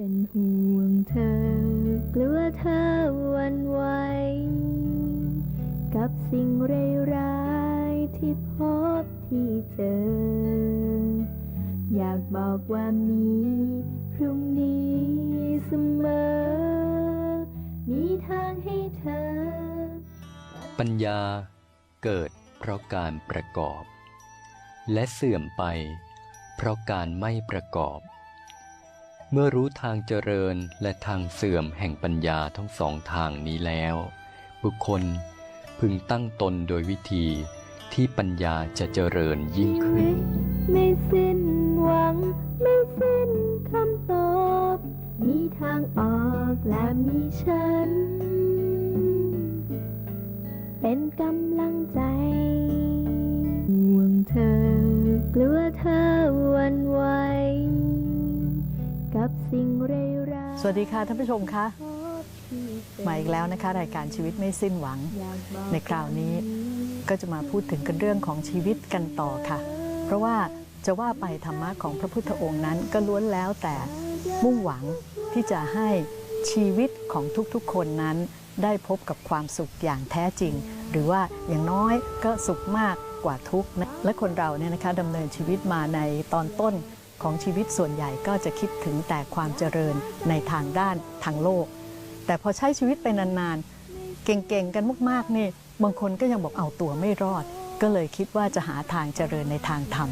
เป็นห่วงเธอกลัวเธอวันไหวกับสิ่งร้ายๆที่พบที่เจอ อยากบอกว่ามีพรุ่งนี้เสมอ มีทางให้เธอ ปัญญาเกิดเพราะการประกอบ และเสื่อมไปเพราะการไม่ประกอบ เมื่อรู้ทางเจริญและทางเสื่อมแห่งปัญญาทั้งสองทางนี้แล้ว บุคคลพึงตั้งตนโดยวิธีที่ปัญญาจะเจริญยิ่งขึ้น ไม่สิ้นหวัง ไม่สิ้นคำตอบมีทางออกและมีฉัน เป็นกำลังใจห่วงเธอ กลัวเธอวันไหว สิ่งร้ายๆสวัสดีค่ะท่านผู้ชมคะที่เจอมาอีกแล้วนะคะ รายการชีวิตไม่สิ้นหวังอยากบอกในคราวนี้ก็จะมาพูดถึงกันเรื่องของชีวิตกันต่อค่ะ เพราะว่าจะว่าไปธรรมะของพระพุทธองค์นั้นก็ล้วนแล้วแต่มุ่งหวังที่จะให้ชีวิตของทุกๆคนนั้น ได้พบกับความสุขอย่างแท้จริง หรือว่าอย่างน้อยก็สุขมากกว่าทุกข์นะและคนเราเนี่ยนะคะดำเนินชีวิตมาในตอนต้น ของชีวิตส่วนใหญ่ก็จะคิดถึงแต่ความเจริญในทางด้านทางโลก แต่พอใช้ชีวิตไปนานๆ เก่งๆ กันมากๆนี่บางคนก็ยังบอกเอาตัวไม่รอด ก็เลยคิดว่าจะหาทางเจริญในทางธรรม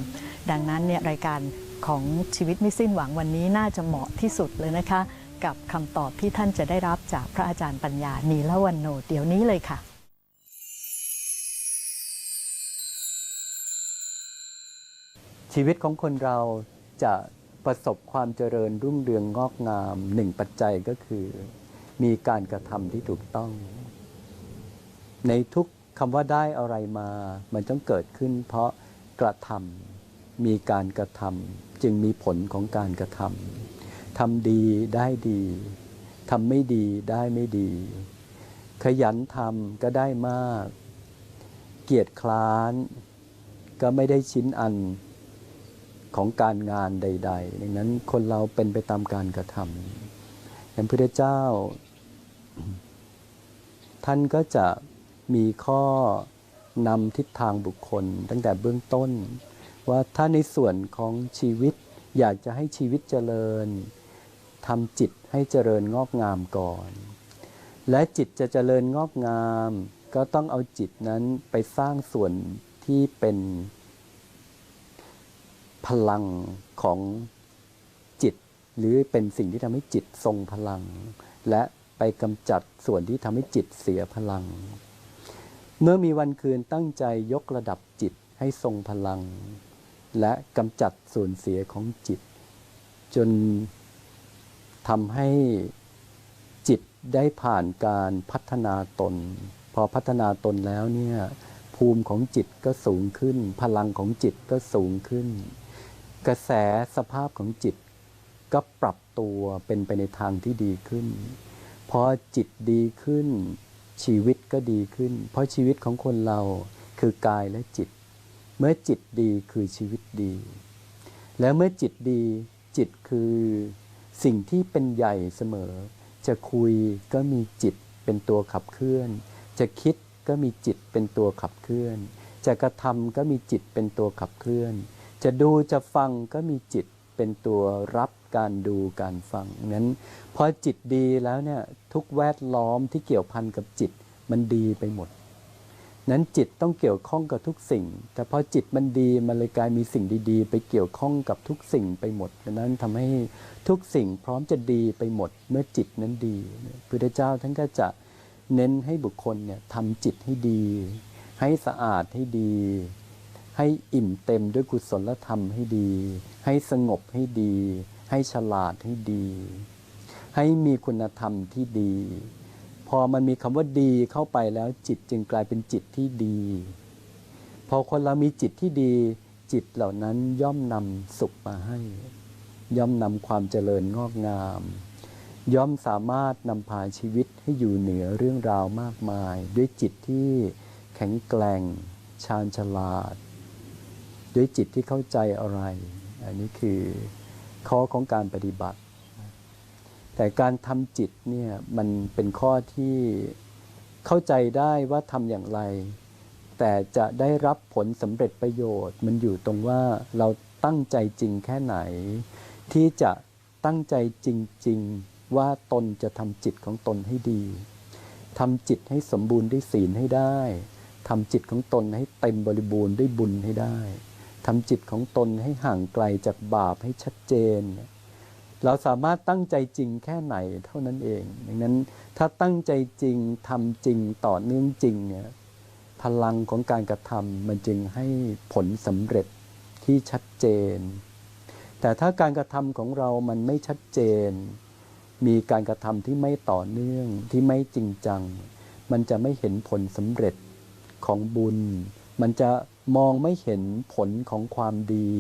ดังนั้นเนี่ยรายการของชีวิตไม่สิ้นหวังวันนี้น่าจะเหมาะที่สุดเลยนะคะ กับคำตอบที่ท่านจะได้รับจากพระอาจารย์ปัญญานีละวันโนเดี๋ยวนี้เลยค่ะชีวิตของคนเรา จะประสบความเจริญรุ่งเรืองงอกงามหนึ่งปัจจัยก็คือ มีการกระทำที่ถูกต้อง ในทุกคำว่าได้อะไรมา มันต้องเกิดขึ้น เพราะกระทำมีการกระทำจึงมีผลของการกระทำทำดีได้ดีทำไม่ดีได้ไม่ดี ขยันทำก็ได้มาก เกียรติคร้าน ก็ไม่ได้ชิ้นอัน ของการงานใด ๆ ดังนั้นคนเราเป็นไปตามการกระทำอย่างพระเจ้า ท่านก็จะมีข้อนำทิศทางบุคคล ตั้งแต่เบื้องต้น ว่าถ้าในส่วนของชีวิตอยากจะให้ชีวิตเจริญทำจิตให้เจริญงอกงามก่อน และจิตจะเจริญงอกงาม ก็ต้องเอาจิตนั้นไปสร้างส่วนที่เป็น พลังของจิต หรือเป็นสิ่งที่ทำให้จิตทรงพลัง และไปกำจัดส่วนที่ทำให้จิตเสียพลัง เมื่อมีวันคืนตั้งใจยกระดับจิตให้ทรงพลัง และกำจัดส่วนเสียของจิต จนทำให้จิตได้ผ่านการพัฒนาตน พอพัฒนาตนแล้วเนี่ยภูมิของจิตก็สูงขึ้น พลังของจิตก็สูงขึ้น กระแสสภาพของจิต ก็ปรับตัวเป็นไปในทางที่ดีขึ้น พอจิตดีขึ้น ชีวิตก็ดีขึ้น เพราะชีวิตของคนเราคือกายและจิต เมื่อจิตดีคือชีวิตดี แล้วเมื่อจิตดีจิตคือสิ่งที่เป็นใหญ่เสมอ จะคุยก็มีจิตเป็นตัวขับเคลื่อน จะคิดก็มีจิตเป็นตัวขับเคลื่อน จะกระทำก็มีจิตเป็นตัวขับเคลื่อน จะดูจะฟังก็มีจิตเป็นตัวรับการดูการฟังนั้นพอจิตดีแล้วเนี่ยทุกแวดล้อมที่เกี่ยวพันกับจิตมันดีไปหมด นั้นจิตต้องเกี่ยวข้องกับทุกสิ่ง แต่พอจิตมันดีมันเลยกลายมีสิ่งดีๆ ไปเกี่ยวข้องกับทุกสิ่งไปหมดดังนั้นทำให้ทุกสิ่งพร้อมจะดีไปหมดเมื่อจิตนั้นดีพระเจ้าท่านก็จะเน้นให้บุคคลเนี่ยทำจิตให้ดี ให้สะอาดให้ดี ให้อิ่มเต็มด้วยกุศลธรรมให้ดี ให้สงบให้ดี ให้ฉลาดให้ดี ให้มีคุณธรรมที่ดี พอมันมีคำว่าดีเข้าไปแล้วจิตจึงกลายเป็นจิตที่ดี พอคนเรามีจิตที่ดี จิตเหล่านั้นย่อมนำสุขมาให้ ย่อมนำความเจริญงอกงาม ย่อมสามารถนำพาชีวิตให้อยู่เหนือเรื่องราวมากมาย ด้วยจิตที่แข็งแกร่ง ชาญฉลาด ด้วยจิตที่เข้าใจอะไร อันนี้คือข้อของการปฏิบัติ แต่การทำจิตเนี่ยมันเป็นข้อที่เข้าใจได้ว่าทำอย่างไร แต่จะได้รับผลสำเร็จประโยชน์ มันอยู่ตรงว่าเราตั้งใจจริงแค่ไหน ที่จะตั้งใจจริง ๆ ว่าตนจะทำจิตของตนให้ดีทำจิตให้สมบูรณ์ด้วยศีลให้ได้ทำจิตของตนให้เต็มบริบูรณ์ด้วยบุญให้ได้ ทำจิตของตนให้ห่างไกลจากบาปให้ชัดเจน เราสามารถตั้งใจจริงแค่ไหนเท่านั้นเอง ดังนั้นถ้าตั้งใจจริงทำจริงต่อเนื่องจริงเนี่ยพลังของการกระทำมันจึงให้ผลสำเร็จที่ชัดเจน แต่ถ้าการกระทำของเรามันไม่ชัดเจน มีการกระทำที่ไม่ต่อเนื่องที่ไม่จริงจัง มันจะไม่เห็นผลสำเร็จของบุญ มันจะ มองไม่เห็นผลของความดี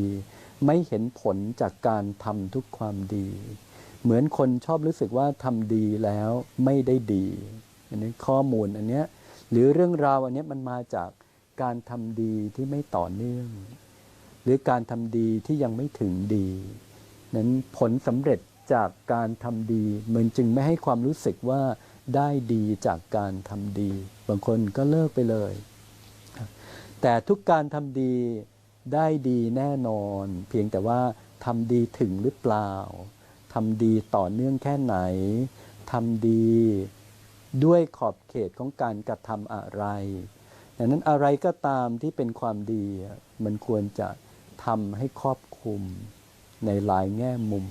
ไม่เห็นผลจากการทำทุกความดี เหมือนคนชอบรู้สึกว่าทำดีแล้วไม่ได้ดี อันนี้ข้อมูลอันเนี้ยหรือเรื่องราวอันนี้มันมาจากการทำดีที่ไม่ต่อเนื่อง หรือการทำดีที่ยังไม่ถึงดี นั้นผลสำเร็จจากการทำดีมันจึงไม่ให้ความรู้สึกว่าได้ดีจากการทำดี บางคนก็เลิกไปเลย แต่ทุกการทำดีได้ดีแน่นอน เพียงแต่ว่าทำดีถึงหรือเปล่าทำดีต่อเนื่องแค่ไหนทำดีด้วยขอบเขตของการกระทำอะไรดังนั้นอะไรก็ตามที่เป็นความดี มันควรจะทำให้ครอบคลุมในหลายแง่มุม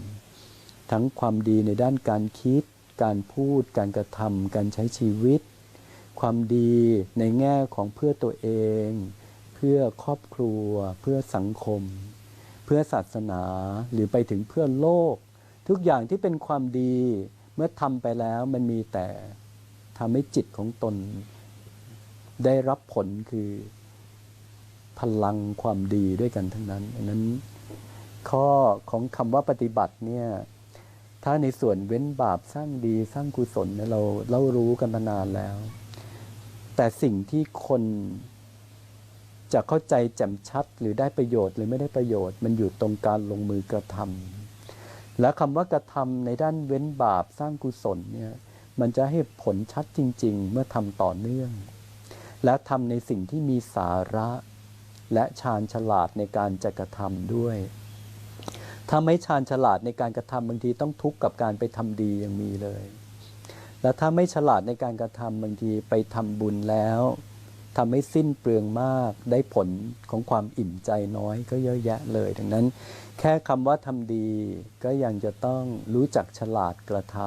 ทั้งความดีในด้านการคิด การพูด การกระทำการใช้ชีวิต ความดีในแง่ของเพื่อตัวเอง พื่อครอบครัว เพื่อสังคม เพื่อศาสนาหรือไปถึงเพื่อโลก ทุกอย่างที่เป็นความดีเมื่อทำไปแล้วมันมีแต่ทำให้จิตของตน ได้รับผลคือพลังความดีด้วยกันทั้งนั้นดังนั้น ข้อของคำว่าปฏิบัติเนี่ยถ้าในส่วนเว้นบาปสร้างดีสร้างกุศลเนี่ยเราเรารู้กันมานานแล้ว แต่สิ่งที่คน จะเข้าใจแจ่มชัดหรือได้ประโยชน์หรือไม่ได้ประโยชน์ มันอยู่ตรงการลงมือกระทำและคำว่ากระทำในด้านเว้นบาปสร้างกุศลเนี่ยมันจะให้ผลชัดจริง ๆ เมื่อทำต่อเนื่อง และทำในสิ่งที่มีสาระ และชาญฉลาดในการจะกระทำด้วย ถ้าไม่ชาญฉลาดในการกระทำบางทีต้องทุกข์กับการไปทำดียังมีเลย แล้วถ้าไม่ฉลาดในการกระทำบางทีไปทำบุญแล้ว ทำให้สิ้นเปลืองมาก ได้ผลของความอิ่มใจน้อยก็เยอะแยะเลย ดังนั้น แค่คำว่าทำดีก็ยังจะต้องรู้จักฉลาดกระท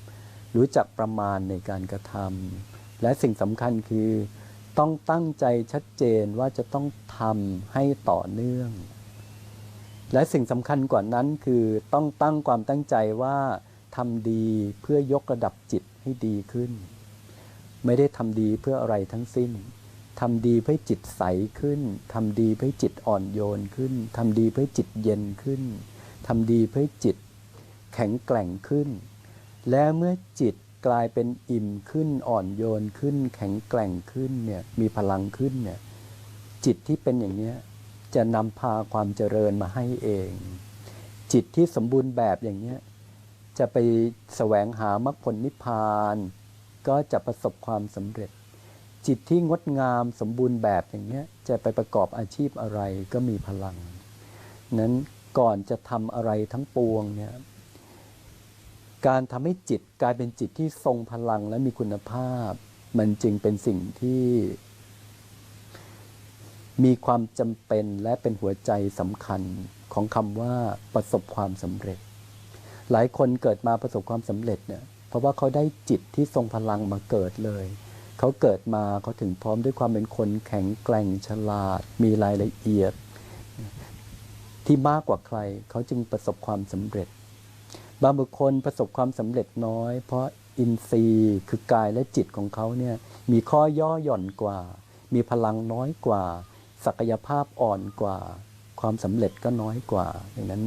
ำรู้จักประมาณในการกระทำและสิ่งสำคัญคือ ต้องตั้งใจชัดเจนว่าจะต้องทำให้ต่อเนื่อง และสิ่งสำคัญกว่านั้นคือต้องตั้งความตั้งใจว่าทำดีเพื่อยกระดับจิตให้ดีขึ้น ไม่ได้ทำดีเพื่ออะไรทั้งสิ้น ทำดีเพื่อจิตใสขึ้น ทำดีเพื่อจิตอ่อนโยนขึ้น ทำดีเพื่อจิตเย็นขึ้น ทำดีเพื่อจิตแข็งแกร่งขึ้น และเมื่อจิตกลายเป็นอิ่มขึ้นอ่อนโยนขึ้น แข็งแกร่งขึ้นเนี่ยมีพลังขึ้นเนี่ยจิตที่เป็นอย่างนี้จะนำพาความเจริญมาให้เอง จิตที่สมบูรณ์แบบอย่างนี้จะไปแสวงหามรรคผลนิพพาน ก็จะประสบความสำเร็จ จิตที่งดงามสมบูรณ์แบบอย่างนี้จะไปประกอบอาชีพอะไรก็มีพลัง นั้นก่อนจะทำอะไรทั้งปวงเนี่ยการทำให้จิตกลายเป็นจิตที่ทรงพลังและมีคุณภาพ มันจึงเป็นสิ่งที่มีความจำเป็นและเป็นหัวใจสำคัญของคำว่าประสบความสำเร็จ หลายคนเกิดมาประสบความสำเร็จเนี่ยเพราะว่าเขาได้จิตที่ทรงพลังมาเกิดเลย เขาเกิดมาเขาถึงพร้อมด้วยความเป็นคนแข็งแกร่งฉลาด มีรายละเอียด ที่มากกว่าใคร เขาจึงประสบความสำเร็จ บางบุคคลประสบความสำเร็จน้อย เพราะอินทรีย์คือกายและจิตของเขาเนี่ยมีข้อย่อหย่อนกว่า มีพลังน้อยกว่า ศักยภาพอ่อนกว่า ความสำเร็จก็น้อยกว่าดังนั้น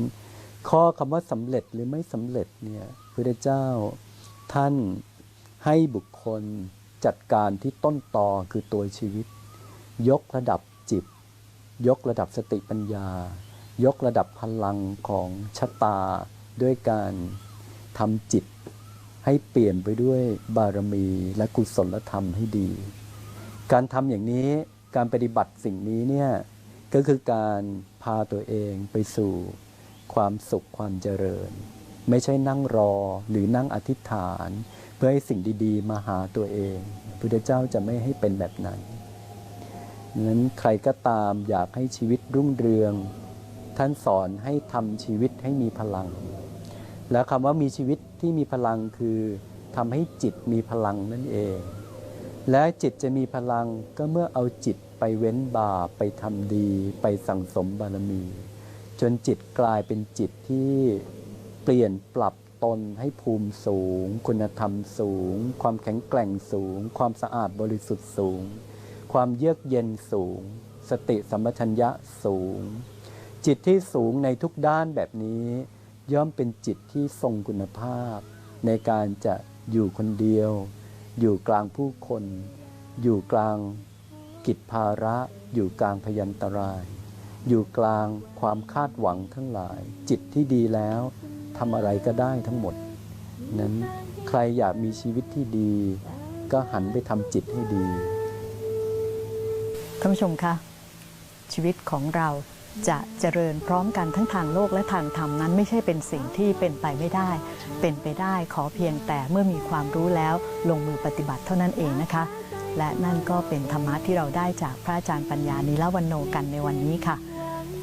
ข้อคำว่าสำเร็จหรือไม่สำเร็จเนี่ยพระเจ้าท่านให้บุคคล จัดการที่ต้นตอคือตัวชีวิต ยกระดับจิต ยกระดับสติปัญญา ยกระดับพลังของชะตา ด้วยการทำจิต ให้เปลี่ยนไปด้วยบารมีและกุศลธรรมให้ดี การทำอย่างนี้การปฏิบัติสิ่งนี้เนี่ยก็คือการพาตัวเองไปสู่ความสุขความเจริญ ไม่ใช่นั่งรอหรือนั่งอธิษฐาน พื่อให้สิ่งดีๆ มาหาตัวเองพุทธเจ้าจะไม่ให้เป็นแบบนั้นนั้นใครก็ตามอยากให้ชีวิตรุ่งเรือง ท่านสอนให้ทำชีวิตให้มีพลัง แล้วคำว่ามีชีวิตที่มีพลังคือทำให้จิตมีพลังนั่นเอง และจิตจะมีพลังก็เมื่อเอาจิตไปเว้นบาปไปทำดี ไปสั่งสมบารมี จนจิตกลายเป็นจิตที่เปลี่ยนปรับ ตนให้ภูมิสูง คุณธรรมสูง ความแข็งแกร่งสูง ความสะอาดบริสุทธิ์สูง ความเยือกเย็นสูง สติสัมปชัญญะสูง จิตที่สูงในทุกด้านแบบนี้ ย่อมเป็นจิตที่ทรงคุณภาพ ในการจะอยู่คนเดียว อยู่กลางผู้คน อยู่กลางกิจภาระ อยู่กลางพยันตราย อยู่กลางความคาดหวังทั้งหลาย จิตที่ดีแล้ว ทำอะไรก็ได้ทั้งหมด นั้นใครอยากมีชีวิตที่ดี ก็หันไปทำจิตให้ดีท่านผู้ชมคะชีวิตของเราจะเจริญพร้อมกันทั้งทางโลกและทางธรรมนั้น ไม่ใช่เป็นสิ่งที่เป็นไปไม่ได้ เป็นไปได้ขอเพียงแต่เมื่อมีความรู้แล้วลงมือปฏิบัติเท่านั้นเองนะคะ และนั่นก็เป็นธรรมะที่เราได้จากพระอาจารย์ปัญญานิลวันโนกันในวันนี้ค่ะ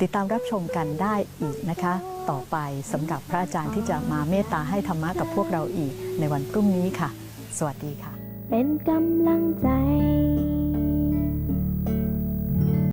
ติดตามรับชมกันได้อีกนะคะ ต่อไปสำหรับพระอาจารย์ที่จะมาเมตตาให้ธรรมะกับพวกเราอีกในวันพรุ่งนี้ค่ะ สวัสดีค่ะ เป็นกำลังใจ